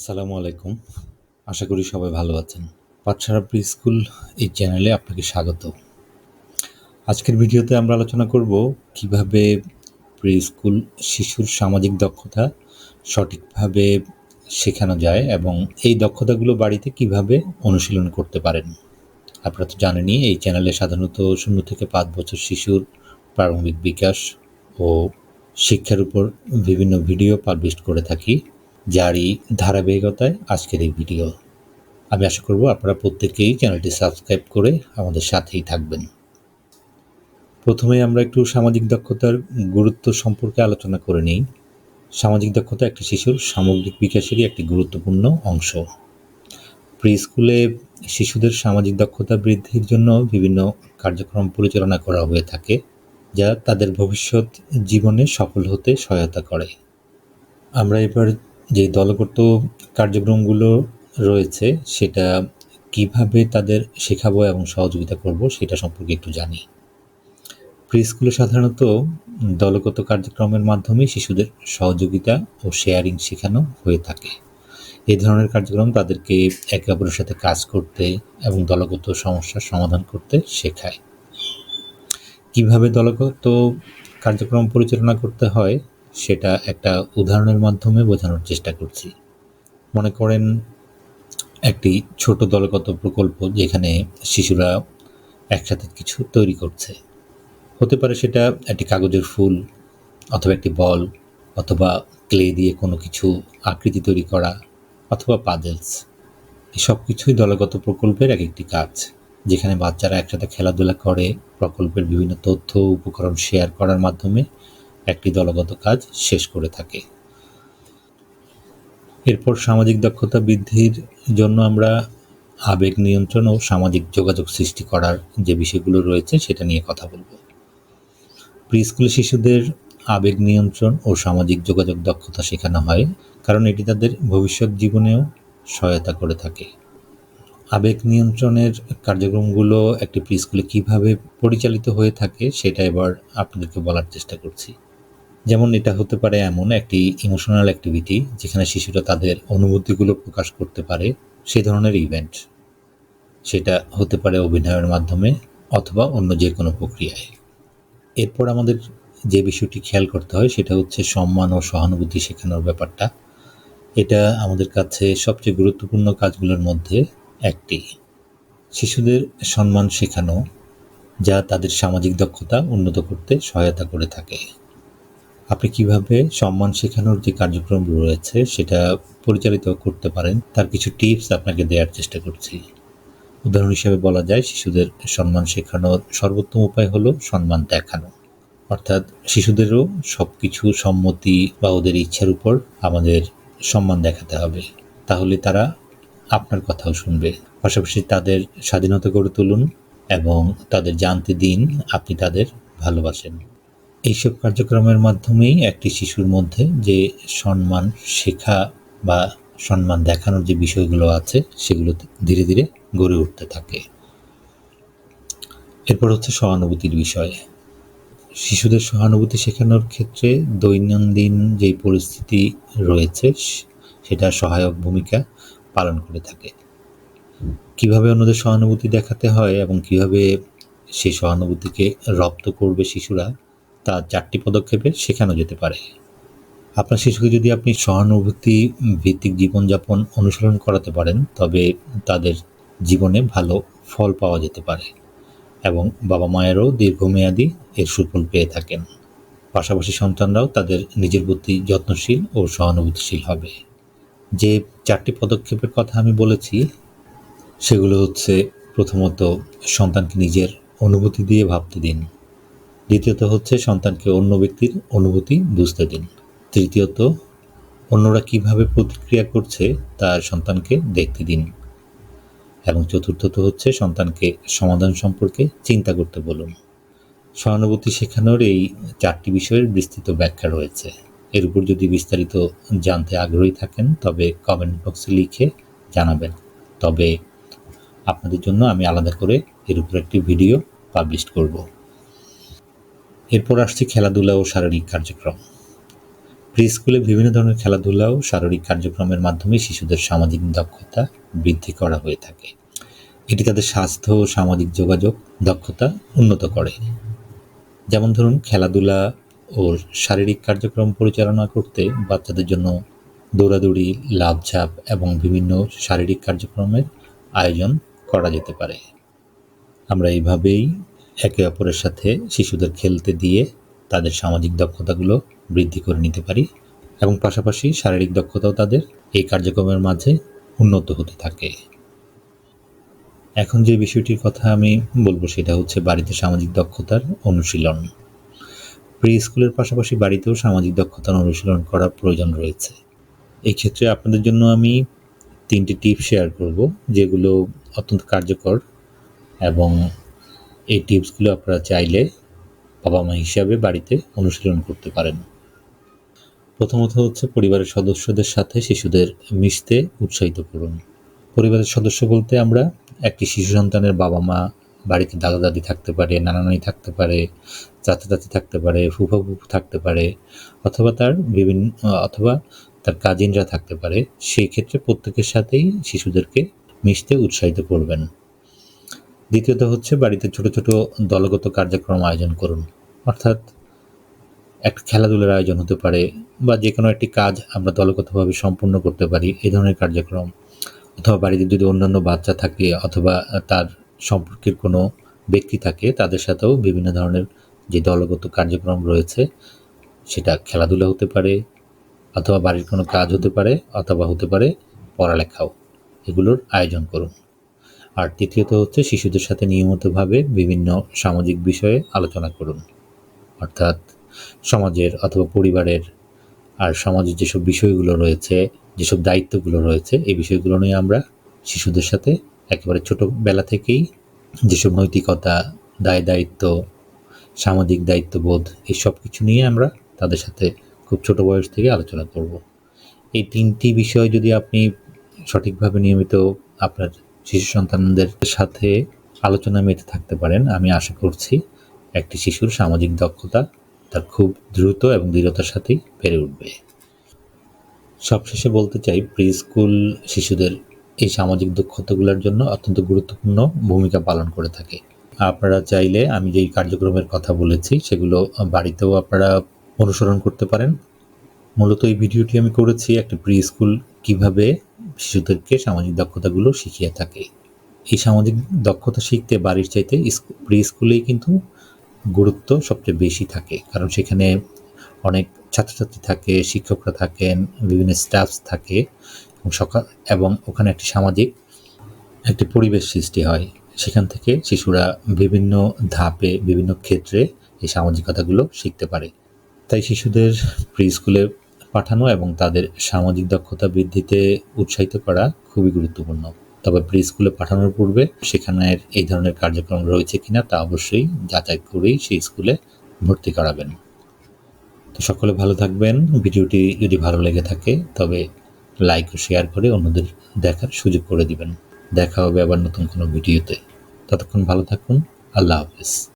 আসসালামু আলাইকুম। আশা করি সবাই ভালো আছেন। পাঠশালা প্রি স্কুল এই চ্যানেলে আপনাকে স্বাগত। আজকের ভিডিওতে আমরা আলোচনা করব কীভাবে প্রি স্কুল শিশুর সামাজিক দক্ষতা সঠিকভাবে শেখানো যায় এবং এই দক্ষতাগুলো বাড়িতে কীভাবে অনুশীলন করতে পারেন। আপনারা তো জানেনই, এই চ্যানেলে সাধারণত শূন্য থেকে পাঁচ বছর শিশুর প্রারম্ভিক বিকাশ ও শিক্ষার উপর বিভিন্ন ভিডিও পাবলিশ করে থাকি। যারই ধারাবাহিকতায় আজকের এই ভিডিও। আমি আশা করব আপনারা প্রত্যেকেই চ্যানেলটি সাবস্ক্রাইব করে আমাদের সাথেই থাকবেন। প্রথমে আমরা একটু সামাজিক দক্ষতার গুরুত্ব সম্পর্কে আলোচনা করে নিই। সামাজিক দক্ষতা একটি শিশুর সামগ্রিক বিকাশেরই একটি গুরুত্বপূর্ণ অংশ। প্রি স্কুলে শিশুদের সামাজিক দক্ষতা বৃদ্ধির জন্য বিভিন্ন কার্যক্রম পরিচালনা করা হয়ে থাকে, যা তাদের ভবিষ্যৎ জীবনে সফল হতে সহায়তা করে। আমরা এবার যে দলগত কার্যক্রমগুলো রয়েছে, সেটা কীভাবে তাদের শেখাবো এবং সহযোগিতা করব, সেটা সম্পর্কে একটু জানি। প্রি স্কুলে সাধারণত দলগত কার্যক্রমের মাধ্যমে শিশুদের সহযোগিতা ও শেয়ারিং শেখানো হয়ে থাকে। এই ধরনের কার্যক্রম তাদেরকে একে অপরের সাথে কাজ করতে এবং দলগত সমস্যার সমাধান করতে শেখায়। কীভাবে দলগত কার্যক্রম পরিচালনা করতে হয় সেটা একটা উদাহরণের মাধ্যমে বোঝানোর চেষ্টা করছি। মনে করেন একটি ছোট দলগত প্রকল্প যেখানে শিশুরা একসাথে কিছু তৈরি করছে। হতে পারে সেটা একটি কাগজের ফুল অথবা একটি বল অথবা ক্লে দিয়ে কোনো কিছু আকৃতি তৈরি করা অথবা পাজেলস এই সব কিছুই দলগত প্রকল্পের এক একটি কাজ, যেখানে বাচ্চারা একসাথে খেলাধুলা করে, প্রকল্পের বিভিন্ন তথ্য, উপকরণ শেয়ার করার মাধ্যমে একটি দলগত কাজ শেষ করে থাকে। এরপর সামাজিক দক্ষতা বৃদ্ধির জন্য আমরা আবেগ নিয়ন্ত্রণ ও সামাজিক যোগাযোগ সৃষ্টি করার যে বিষয়গুলো রয়েছে সেটা নিয়ে কথা বলব। প্রি স্কুল শিশুদের আবেগ নিয়ন্ত্রণ ও সামাজিক যোগাযোগ দক্ষতা শেখানো হয়, কারণ এটি তাদের ভবিষ্যৎ জীবনেও সহায়তা করে থাকে। আবেগ নিয়ন্ত্রণের কার্যক্রমগুলো একটি প্রি স্কুলে কীভাবে পরিচালিত হয়ে থাকে সেটা এবার আপনাদেরকে বলার চেষ্টা করছি। যেমন এটা হতে পারে এমন একটি ইমোশনাল অ্যাক্টিভিটি যেখানে শিশুরা তাদের অনুভূতিগুলো প্রকাশ করতে পারে সে ধরনের ইভেন্ট সেটা হতে পারে অভিনয়ের মাধ্যমে অথবা অন্য যে কোনো প্রক্রিয়ায়। এরপর আমাদের যে বিষয়টি খেয়াল করতে হয় সেটা হচ্ছে সম্মান ও সহানুভূতি শেখানোর ব্যাপারটা। এটা আমাদের কাছে সবচেয়ে গুরুত্বপূর্ণ কাজগুলোর মধ্যে একটি। শিশুদের সম্মান শেখানো যা তাদের সামাজিক দক্ষতা উন্নত করতে সহায়তা করে থাকে। আপনি কীভাবে সম্মান শেখানোর যে কার্যক্রম রয়েছে সেটা পরিচালিত করতে পারেন, তার কিছু টিপস আপনাকে দেওয়ার চেষ্টা করছি। উদাহরণ হিসেবে বলা যায়, শিশুদের সম্মান শেখানোর সর্বোত্তম উপায় হলো সম্মান দেখানো। অর্থাৎ শিশুদেরও সব কিছু সম্মতি বা ওদের ইচ্ছার উপর আমাদের সম্মান দেখাতে হবে। তাহলে তারা আপনার কথাও শুনবে। পাশাপাশি তাদের স্বাধীনতা গড়ে তুলুন এবং তাদের জানতে দিন, আপনি তাদের ভালোবাসেন। এইসব কার্যক্রমের মাধ্যমেই একটি শিশুর মধ্যে যে সম্মান শেখা বা সম্মান দেখানোর যে বিষয়গুলো আছে, সেগুলো ধীরে ধীরে গড়ে উঠতে থাকে। এরপর হচ্ছে সহানুভূতির বিষয়। শিশুদের সহানুভূতি শেখানোর ক্ষেত্রে দৈনন্দিন যেই পরিস্থিতি রয়েছে, সেটা সহায়ক ভূমিকা পালন করে থাকে। কীভাবে অন্যদের সহানুভূতি দেখাতে হয় এবং কীভাবে সেই সহানুভূতিকে রপ্ত করবে শিশুরা তা চারটি পদক্ষেপে শেখানো যেতে পারে। আপনার শিশুকে যদি আপনি সহানুভূতি ভিত্তিক জীবনযাপন অনুসরণ করাতে পারেন, তবে তাদের জীবনে ভালো ফল পাওয়া যেতে পারে এবং বাবা মায়েরও দীর্ঘমেয়াদী এর সুফল পেয়ে থাকেন। পাশাপাশি সন্তানরাও তাদের নিজের প্রতি যত্নশীল ও সহানুভূতিশীল হবে। যে চারটি পদক্ষেপের কথা আমি বলেছি, সেগুলো হচ্ছে প্রথমত সন্তানকে নিজের অনুভূতি দিয়ে ভাবতে দিন। দ্বিতীয়ত হচ্ছে সন্তানকে অন্য ব্যক্তির অনুভূতি বুঝতে দিন। তৃতীয়ত, অন্যরা কীভাবে প্রতিক্রিয়া করছে তার সন্তানকে দেখতে দিন। এবং চতুর্থত হচ্ছে সন্তানকে সমাধান সম্পর্কে চিন্তা করতে বলুন। সহানুভূতি শেখানোর এই চারটি বিষয়ের বিস্তৃত ব্যাখ্যা রয়েছে। এর উপর যদি বিস্তারিত জানতে আগ্রহী থাকেন, তবে কমেন্ট বক্সে লিখে জানাবেন। তবে আপনাদের জন্য আমি আলাদা করে এর উপর একটি ভিডিও পাবলিশ করব। এরপর আসছে খেলাধুলা ও শারীরিক কার্যক্রম। প্রি স্কুলে বিভিন্ন ধরনের খেলাধুলা ও শারীরিক কার্যক্রমের মাধ্যমে শিশুদের সামাজিক দক্ষতা বৃদ্ধি করা হয়ে থাকে। এটি তাদের স্বাস্থ্য ও সামাজিক যোগাযোগ দক্ষতা উন্নত করে। যেমন ধরুন, খেলাধুলা ও শারীরিক কার্যক্রম পরিচালনা করতে বাচ্চাদের জন্য দৌড়াদৌড়ি লাভঝাপ এবং বিভিন্ন শারীরিক কার্যক্রমের আয়োজন করা যেতে পারে। আমরা এইভাবেই একে অপরের সাথে শিশুদের খেলতে দিয়ে তাদের সামাজিক দক্ষতাগুলো বৃদ্ধি করে নিতে পারি এবং পাশাপাশি শারীরিক দক্ষতাও তাদের এই কার্যক্রমের মাঝে উন্নত হতে থাকে। এখন যে বিষয়টির কথা আমি বলব সেটা হচ্ছে বাড়িতে সামাজিক দক্ষতার অনুশীলন। প্রি স্কুলের পাশাপাশি বাড়িতেও সামাজিক দক্ষতার অনুশীলন করার প্রয়োজন রয়েছে। এই ক্ষেত্রে আপনাদের জন্য আমি তিনটি টিপ শেয়ার করব, যেগুলো অত্যন্ত কার্যকর এবং এই টিপসগুলো আপনারা চাইলে বাবা মা হিসাবে বাড়িতে অনুশীলন করতে পারেন। প্রথমত হচ্ছে পরিবারের সদস্যদের সাথে শিশুদের মিশতে উৎসাহিত করুন। পরিবারের সদস্য বলতে আমরা একটি শিশু সন্তানের বাবা মা বাড়িতে দাদা দাদি থাকতে পারে নানা নানি থাকতে পারে চাচা চাচি থাকতে পারে ফুফা ফুফু থাকতে পারে, অথবা তার বিভিন্ন, অথবা তার কাজিনরা থাকতে পারে। সেই ক্ষেত্রে প্রত্যেকের সাথেই শিশুদেরকে মিশতে উৎসাহিত করবেন। দ্বিতীয়ত হচ্ছে বাড়িতে ছোট ছোট দলগত কার্যক্রম আয়োজন করুন। অর্থাৎ একটা খেলাধুলার আয়োজন হতে পারে বা যে কোনো একটি কাজ আমরা দলগতভাবে সম্পূর্ণ করতে পারি এই ধরনের কার্যক্রম। অথবা বাড়িতে যদি অন্যান্য বাচ্চা থাকে অথবা তার সম্পর্কের কোনো ব্যক্তি থাকে, তাদের সাথেও বিভিন্ন ধরনের যে দলগত কার্যক্রম রয়েছে, সেটা খেলাধুলা হতে পারে, অথবা বাড়ির কোনো কাজ হতে পারে, অথবা হতে পারে পড়ালেখাও। এগুলোর আয়োজন করুন। আর তৃতীয়ত হচ্ছে শিশুদের সাথে নিয়মিতভাবে বিভিন্ন সামাজিক বিষয়ে আলোচনা করুন। অর্থাৎ সমাজের অথবা পরিবারের আর সমাজের যেসব বিষয়গুলো রয়েছে, যেসব দায়িত্বগুলো রয়েছে, এই বিষয়গুলো নিয়ে আমরা শিশুদের সাথে একেবারে ছোটোবেলা থেকেই যেসব নৈতিকতা, দায় দায়িত্ব, সামাজিক দায়িত্ববোধ, এই সব কিছু নিয়ে আমরা তাদের সাথে খুব ছোট বয়স থেকে আলোচনা করব। এই তিনটি বিষয় যদি আপনি সঠিকভাবে নিয়মিত আপনার শিশু সন্তানদের সাথে আলোচনা মেতে থাকতে পারেন, আমি আশা করছি একটি শিশুর সামাজিক দক্ষতা তার খুব দ্রুত এবং দৃঢ়তার সাথেই বেড়ে উঠবে। সবশেষে বলতে চাই প্রি স্কুল শিশুদের এই সামাজিক দক্ষতাগুলোর জন্য অত্যন্ত গুরুত্বপূর্ণ ভূমিকা পালন করে থাকে। আপনারা চাইলে, আমি যেই কার্যক্রমের কথা বলেছি, সেগুলো বাড়িতেও আপনারা অনুসরণ করতে পারেন। মূলত এই ভিডিওটি আমি করেছি একটা প্রি স্কুল কীভাবে শিশুদেরকে সামাজিক দক্ষতাগুলো শিখিয়ে থাকে। এই সামাজিক দক্ষতা শিখতে বাড়ির চাইতে প্রি স্কুলেই কিন্তু গুরুত্ব সবচেয়ে বেশি থাকে। কারণ সেখানে অনেক ছাত্রছাত্রী থাকে, শিক্ষকরা থাকেন, বিভিন্ন স্টাফস থাকে এবং সকাল এবং ওখানে একটি সামাজিক একটি পরিবেশ সৃষ্টি হয়। সেখান থেকে শিশুরা বিভিন্ন ধাপে, বিভিন্ন ক্ষেত্রে এই সামাজিকতাগুলো শিখতে পারে। তাই শিশুদের প্রি স্কুলে পাঠানো এবং তাদের সামাজিক দক্ষতা বৃদ্ধিতে উৎসাহিত করা খুবই গুরুত্বপূর্ণ। তবে প্রি স্কুলে পাঠানোর পূর্বে সেখানের এই ধরনের কার্যক্রম রয়েছে কিনা তা অবশ্যই যাচাই করেই সেই স্কুলে ভর্তি করাবেন। তো সকলে ভালো থাকবেন। ভিডিওটি যদি ভালো লেগে থাকে, তবে লাইক ও শেয়ার করে অন্যদের দেখার সুযোগ করে দিবেন। দেখা হবে আবার নতুন কোনো ভিডিওতে। ততক্ষণ ভালো থাকুন। আল্লাহ হাফিজ।